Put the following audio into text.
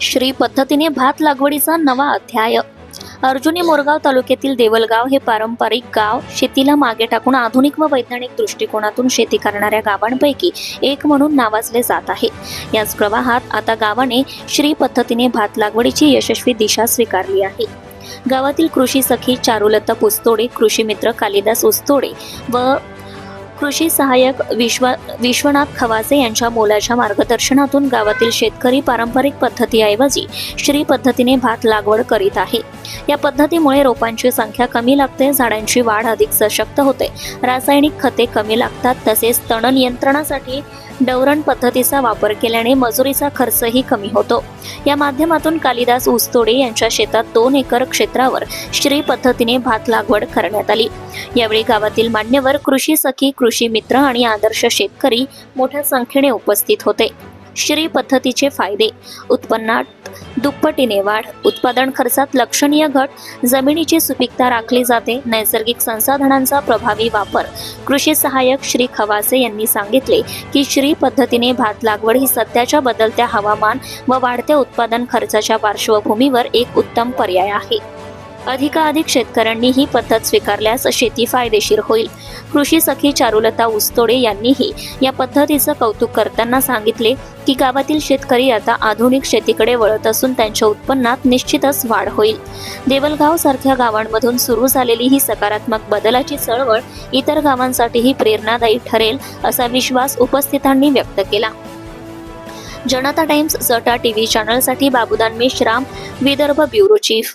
श्री पद्धतीने भात लागवडीचा नवा अध्याय. अर्जुनी मोरगाव तालुक्यातील देवलगाव हे पारंपरिक गाव. शेतीला मागे टाकून आधुनिक व वैज्ञानिक दृष्टिकोनातून शेती करणाऱ्या गावांपैकी एक म्हणून नावाजले जात आहे. याच प्रवाहात आता गावाने श्री पद्धतीने भात लागवडीची यशस्वी दिशा स्वीकारली आहे. गावातील कृषी सखी चारुलता पुस्तोडे कृषी मित्र कालिदास उस्तोडे व कृषी सहाय्यक विश्व विश्वनाथ खवासे यांच्या मोलाच्या मार्गदर्शनातून गावातील शेतकरी पारंपरिक पद्धतीऐवजी श्री पद्धतीने भात लागवड करीत आहे. या पद्धतीमुळे रोपांची संख्या कमी लागते झाडांची वाढ अधिक सशक्त होते. रासायनिक खते कमी लागतात तसेच तण नियंत्रणासाठी डवरण पद्धतीचा वापर केल्याने मजुरीचा खर्चही कमी होतो. या माध्यमातून कालिदास ऊसतोडे यांच्या शेतात दोन एकर क्षेत्रावर श्री पद्धतीने भात लागवड करण्यात आली. यावेळी गावातील मान्यवर कृषी सखी कृषी मित्र आणि आदर्श शेतकरी मोठ्या संख्येने उपस्थित होते. श्री पद्धतीचे फायदे. उत्पन्नात दुप्पटीने वाढ. उत्पादन खर्चात लक्षणीय घट. जमिनीची सुपीकता राखली जाते. नैसर्गिक संसाधनांचा प्रभावी वापर. कृषी सहाय्यक श्री खवासे यांनी सांगितले की श्री पद्धतीने भात लागवड ही सध्याच्या बदलत्या हवामान व वाढत्या उत्पादन खर्चाच्या पार्श्वभूमीवर एक उत्तम पर्याय आहे. अधिकाधिक शेतकऱ्यांनी ही पद्धत स्वीकारल्यास शेती फायदेशीर होईल. कृषी सखी चारुलता उस्तोडे यांनीही या पद्धतीचं कौतुक करताना सांगितले की गावातील शेतकरी आता आधुनिक शेतीकडे वळत असून त्यांच्या उत्पन्नात निश्चितच वाढ होईल. देवलगाव सारख्या गावांमधून सुरू झालेली ही सकारात्मक बदलाची चळवळ इतर गावांसाठीही प्रेरणादायी ठरेल असा विश्वास उपस्थितांनी व्यक्त केला. जनता टाइम्स जटा TV चॅनलसाठी Babudan Meshram Vidarbha bureau chief.